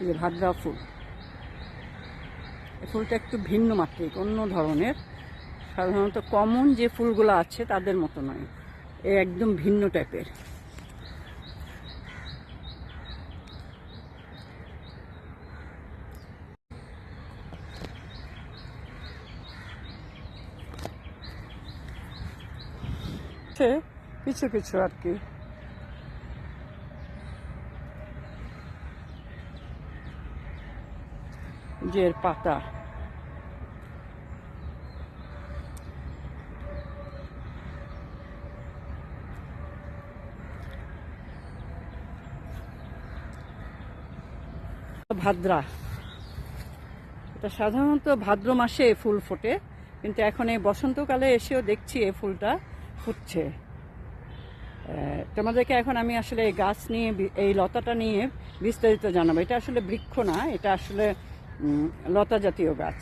এই যে ভাদ্রা ফুল। এই ফুলটা একটু ভিন্ন মাত্রিক, অন্য ধরনের। সাধারণত কমন যে ফুলগুলো আছে তাদের মতো নয়, এ একদম ভিন্ন টাইপের কিছু কিছু আর কি। যে পাতা ভাদ্রা। এটা সাধারণত ভাদ্র মাসে ফুল ফোটে, কিন্তু এখন এই বসন্তকালে এসেও দেখছি এই ফুলটা ফুটছে। তোমাদেরকে এখন আমি আসলে এই গাছ নিয়ে এই লতাটা নিয়ে বিস্তারিত জানাব। এটা আসলে বৃক্ষ না, এটা আসলে লতা জাতীয় গাছ।